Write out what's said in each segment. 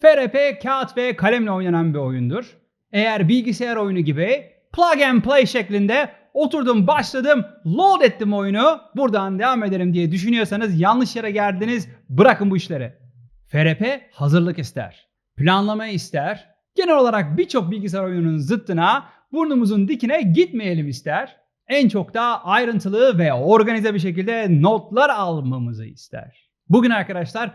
FRP kağıt ve kalemle oynanan bir oyundur. Eğer bilgisayar oyunu gibi plug and play şeklinde oturdum başladım load ettim oyunu buradan devam ederim diye düşünüyorsanız yanlış yere geldiniz bırakın bu işleri. FRP hazırlık ister. Planlama ister. Genel olarak birçok bilgisayar oyununun zıttına burnumuzun dikine gitmeyelim ister. En çok da ayrıntılı ve organize bir şekilde notlar almamızı ister. Bugün arkadaşlar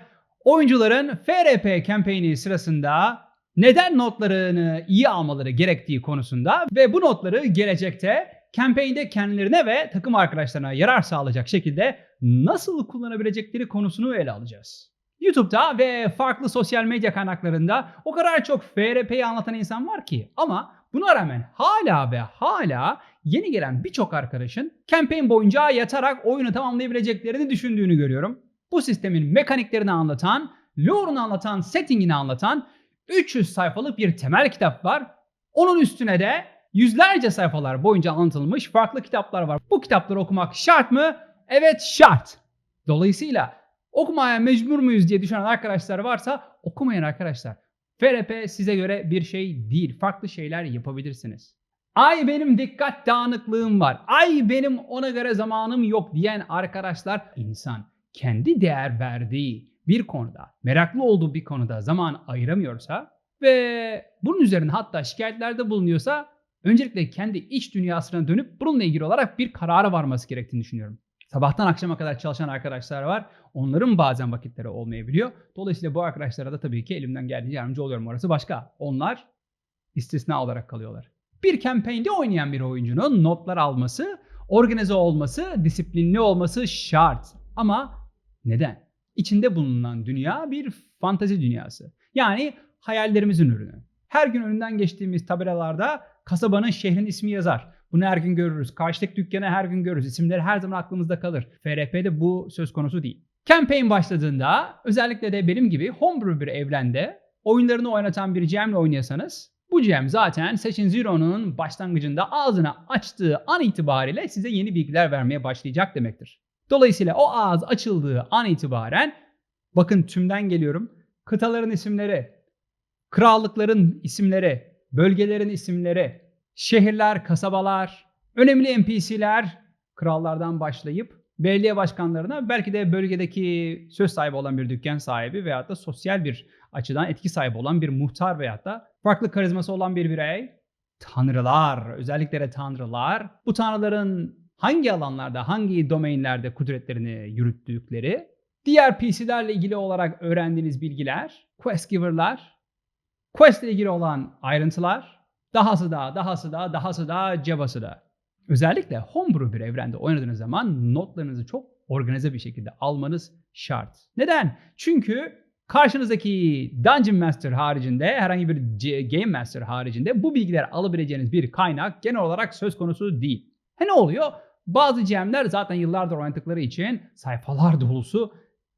oyuncuların FRP kampanyası sırasında neden notlarını iyi almaları gerektiği konusunda ve bu notları gelecekte kampanyada kendilerine ve takım arkadaşlarına yarar sağlayacak şekilde nasıl kullanabilecekleri konusunu ele alacağız. YouTube'da ve farklı sosyal medya kaynaklarında o kadar çok FRP'yi anlatan insan var ki ama buna rağmen hala ve hala yeni gelen birçok arkadaşın campaign boyunca yatarak oyunu tamamlayabileceklerini düşündüğünü görüyorum. Bu sistemin mekaniklerini anlatan, lore'unu anlatan, settingini anlatan 300 sayfalık bir temel kitap var. Onun üstüne de yüzlerce sayfalar boyunca anlatılmış farklı kitaplar var. Bu kitapları okumak şart mı? Evet şart. Dolayısıyla okumaya mecbur muyuz diye düşünen arkadaşlar varsa okumayın arkadaşlar. FRP size göre bir şey değil. Farklı şeyler yapabilirsiniz. Ay benim dikkat dağınıklığım var. Ay benim ona göre zamanım yok diyen arkadaşlar insan kendi değer verdiği bir konuda, meraklı olduğu bir konuda zaman ayıramıyorsa ve bunun üzerine hatta şikayetlerde bulunuyorsa öncelikle kendi iç dünyasına dönüp bununla ilgili olarak bir karara varması gerektiğini düşünüyorum. Sabahtan akşama kadar çalışan arkadaşlar var. Onların bazen vakitleri olmayabiliyor. Dolayısıyla bu arkadaşlara da tabii ki elimden geldiğince yardımcı oluyorum. Orası başka. Onlar istisna olarak kalıyorlar. Bir campaign'de oynayan bir oyuncunun notlar alması, organize olması, disiplinli olması şart. Ama neden? İçinde bulunan dünya bir fantazi dünyası. Yani hayallerimizin ürünü. Her gün önünden geçtiğimiz tabelalarda kasabanın şehrin ismi yazar. Bunu her gün görürüz. Karşıdaki dükkanı her gün görürüz. İsimleri her zaman aklımızda kalır. FRP'de bu söz konusu değil. Campaign başladığında özellikle de benim gibi homebrew bir evrende oyunlarını oynatan bir GM'le oynuyorsanız bu GM zaten Session Zero'nun başlangıcında ağzını açtığı an itibariyle size yeni bilgiler vermeye başlayacak demektir. Dolayısıyla o ağız açıldığı an itibaren bakın tümden geliyorum. Kıtaların isimleri, krallıkların isimleri, bölgelerin isimleri, şehirler, kasabalar, önemli NPC'ler krallardan başlayıp belediye başkanlarına belki de bölgedeki söz sahibi olan bir dükkan sahibi veyahut da sosyal bir açıdan etki sahibi olan bir muhtar veyahut da farklı karizması olan bir birey, tanrılar, özellikle tanrılar, bu tanrıların hangi alanlarda, hangi domainlerde kudretlerini yürüttükleri, diğer PC'lerle ilgili olarak öğrendiğiniz bilgiler, quest giver'lar, quest ile ilgili olan ayrıntılar, dahası da, dahası da, dahası da, cabası da. Özellikle homebrew bir evrende oynadığınız zaman notlarınızı çok organize bir şekilde almanız şart. Neden? Çünkü karşınızdaki Dungeon Master haricinde, herhangi bir Game Master haricinde bu bilgiler alabileceğiniz bir kaynak genel olarak söz konusu değil. He ne oluyor? Bazı GM'ler zaten yıllardır oynadıkları için sayfalar dolusu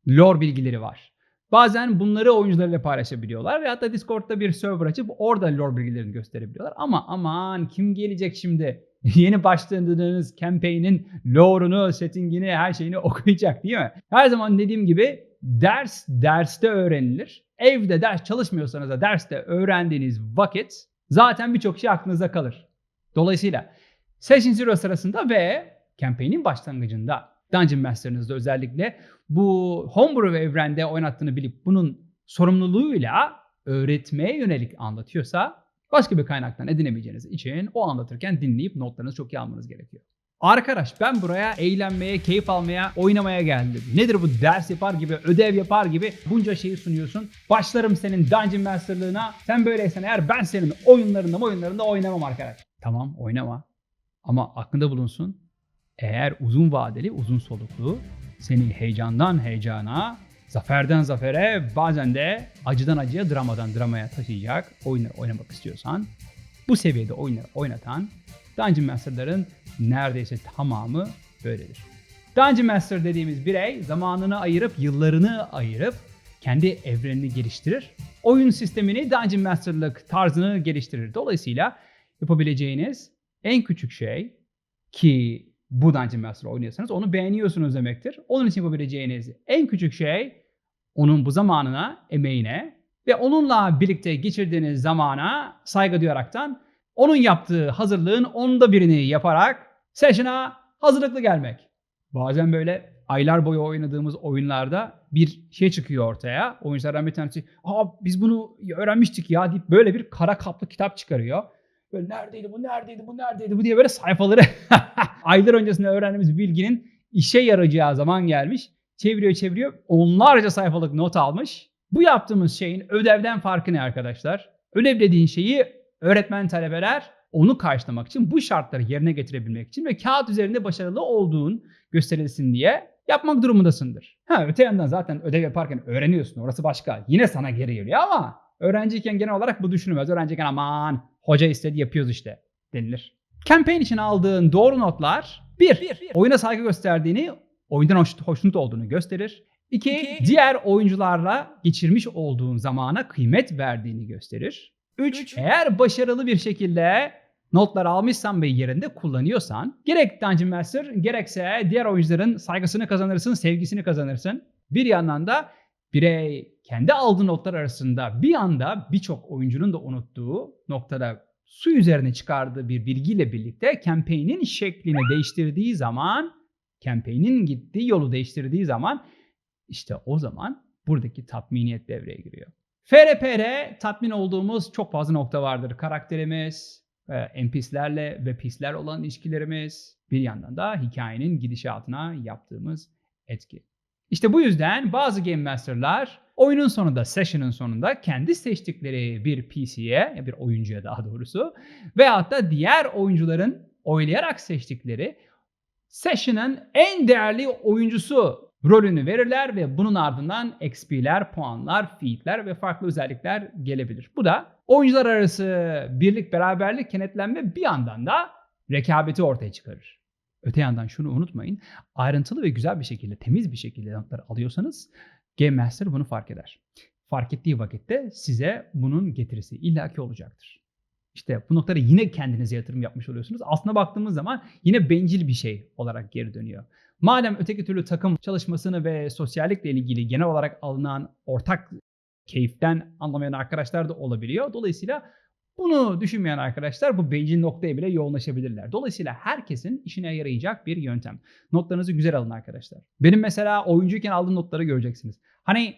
lore bilgileri var. Bazen bunları oyuncularıyla paylaşabiliyorlar ve hatta Discord'da bir server açıp orada lore bilgilerini gösterebiliyorlar. Ama aman kim gelecek şimdi? Yeni başladığınız campaign'in lore'unu, settingini, her şeyini okuyacak değil mi? Her zaman dediğim gibi ders derste öğrenilir. Evde ders çalışmıyorsanız da derste öğrendiğiniz vakit zaten birçok şey aklınızda kalır. Dolayısıyla Session Zero sırasında ve campaign'in başlangıcında Dungeon Master'ınızda özellikle bu homebrew evrende oynattığını bilip bunun sorumluluğuyla öğretmeye yönelik anlatıyorsa başka bir kaynaktan edinemeyeceğiniz için o anlatırken dinleyip notlarınızı çok iyi almanız gerekiyor. Arkadaş ben buraya eğlenmeye, keyif almaya, oynamaya geldim. Nedir bu ders yapar gibi, ödev yapar gibi bunca şeyi sunuyorsun. Başlarım senin Dungeon Master'lığına. Sen böyleysen eğer ben senin oyunlarında oyunlarında oynamam arkadaş. Tamam oynama. Ama aklında bulunsun. Eğer uzun vadeli, uzun soluklu seni heyecandan heyecana, zaferden zafere, bazen de acıdan acıya, dramadan dramaya taşıyacak oyunları oynamak istiyorsan, bu seviyede oyunları oynatan Dungeon Master'ların neredeyse tamamı böyledir. Dungeon Master dediğimiz birey zamanını ayırıp, yıllarını ayırıp kendi evrenini geliştirir. Oyun sistemini Dungeon Master'lık tarzını geliştirir. Dolayısıyla yapabileceğiniz en küçük şey ki bu Dungeon Master oynuyorsanız onu beğeniyorsunuz demektir. Onun için yapabileceğiniz en küçük şey onun bu zamanına, emeğine ve onunla birlikte geçirdiğiniz zamana saygı duyaraktan onun yaptığı hazırlığın onda birini yaparak session'a hazırlıklı gelmek. Bazen böyle aylar boyu oynadığımız oyunlarda bir şey çıkıyor ortaya. Oyunculardan bir tanesi Aa, biz bunu öğrenmiştik ya deyip böyle bir kara kaplı kitap çıkarıyor. Böyle neredeydi bu neredeydi bu neredeydi bu diye böyle sayfaları aylar öncesinde öğrendiğimiz bilginin işe yarayacağı zaman gelmiş. Çeviriyor çeviriyor onlarca sayfalık not almış. Bu yaptığımız şeyin ödevden farkı ne arkadaşlar? Ödev dediğin şeyi öğretmen talebeler onu karşılamak için bu şartları yerine getirebilmek için ve kağıt üzerinde başarılı olduğun gösterilsin diye yapmak durumundasındır. Ha öte yandan zaten ödev yaparken öğreniyorsun orası başka. Yine sana geri geliyor ama öğrenciyken genel olarak bu düşünülmez. Öğrenciyken aman hoca istedi yapıyoruz işte denilir. Campaign için aldığın doğru notlar bir, oyuna saygı gösterdiğini, oyundan hoş, hoşnut olduğunu gösterir. İki, İki, diğer oyuncularla geçirmiş olduğun zamana kıymet verdiğini gösterir. Üç, Üç, eğer başarılı bir şekilde notlar almışsan ve yerinde kullanıyorsan gerek Dungeon Master gerekse diğer oyuncuların saygısını kazanırsın, sevgisini kazanırsın. Bir yandan da birey kendi aldığı notlar arasında bir anda birçok oyuncunun da unuttuğu noktada su üzerine çıkardığı bir bilgiyle birlikte campaign'in şeklini değiştirdiği zaman, campaign'in gittiği yolu değiştirdiği zaman işte o zaman buradaki tatminiyet devreye giriyor. FRP'de tatmin olduğumuz çok fazla nokta vardır. Karakterimiz, e, NPC'lerle ve PC'ler olan ilişkilerimiz, bir yandan da hikayenin gidişatına yaptığımız etki. İşte bu yüzden bazı Game Master'lar oyunun sonunda, session'ın sonunda kendi seçtikleri bir PC'ye, bir oyuncuya daha doğrusu veyahut da diğer oyuncuların oylayarak seçtikleri session'ın en değerli oyuncusu rolünü verirler ve bunun ardından XP'ler, puanlar, feed'ler ve farklı özellikler gelebilir. Bu da oyuncular arası birlik, beraberlik, kenetlenme bir yandan da rekabeti ortaya çıkarır. Öte yandan şunu unutmayın. Ayrıntılı ve güzel bir şekilde, temiz bir şekilde notlar alıyorsanız Game Master bunu fark eder. Fark ettiği vakitte size bunun getirisi illaki olacaktır. İşte bu noktada yine kendinize yatırım yapmış oluyorsunuz. Aslına baktığımız zaman yine bencil bir şey olarak geri dönüyor. Madem öteki türlü takım çalışmasını ve sosyallikle ilgili genel olarak alınan ortak keyiften anlamayan arkadaşlar da olabiliyor. Dolayısıyla bunu düşünmeyen arkadaşlar bu bencil noktaya bile yoğunlaşabilirler. Dolayısıyla herkesin işine yarayacak bir yöntem. Notlarınızı güzel alın arkadaşlar. Benim mesela oyuncuyken aldığım notları göreceksiniz. Hani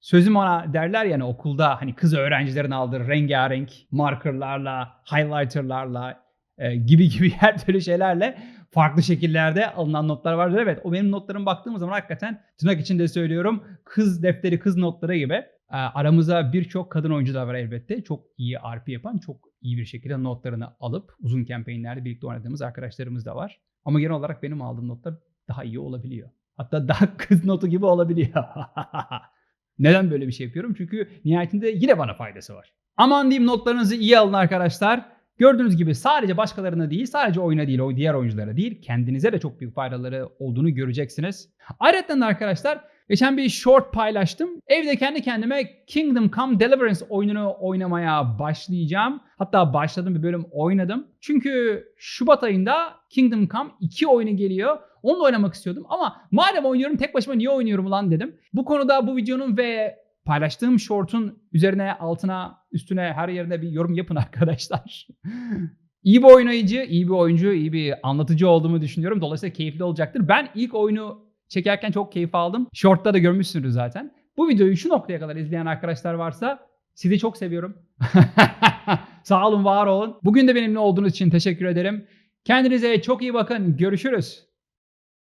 sözüm ona derler yani okulda hani kız öğrencilerin aldığı rengarenk markerlarla, highlighterlarla e, gibi gibi her türlü şeylerle farklı şekillerde alınan notlar vardır. Evet o benim notlarım baktığım zaman hakikaten tırnak içinde söylüyorum kız defteri kız notları gibi. E, aramızda birçok kadın oyuncular var elbette. Çok iyi RP yapan, çok iyi bir şekilde notlarını alıp uzun kampanyonlarda birlikte oynadığımız arkadaşlarımız da var. Ama genel olarak benim aldığım notlar daha iyi olabiliyor. Hatta daha kız notu gibi olabiliyor. Neden böyle bir şey yapıyorum? Çünkü nihayetinde yine bana faydası var. Aman diyeyim notlarınızı iyi alın arkadaşlar. Gördüğünüz gibi sadece başkalarına değil, sadece oyuna değil, o diğer oyunculara değil, kendinize de çok büyük faydaları olduğunu göreceksiniz. Ayrıca arkadaşlar geçen bir short paylaştım. Evde kendi kendime Kingdom Come Deliverance oyununu oynamaya başlayacağım. Hatta başladım bir bölüm oynadım. Çünkü Şubat ayında Kingdom Come 2 oyunu geliyor. Onu da oynamak istiyordum ama madem oynuyorum tek başıma niye oynuyorum lan dedim. Bu konuda bu videonun ve paylaştığım short'un üzerine, altına, üstüne her yerine bir yorum yapın arkadaşlar. iyi bir oynayıcı, iyi bir oyuncu, iyi bir anlatıcı olduğumu düşünüyorum. Dolayısıyla keyifli olacaktır. Ben ilk oyunu çekerken çok keyif aldım. Short'ta da görmüşsünüz zaten. Bu videoyu şu noktaya kadar izleyen arkadaşlar varsa sizi çok seviyorum. Sağ olun, var olun. Bugün de benimle olduğunuz için teşekkür ederim. Kendinize çok iyi bakın. Görüşürüz.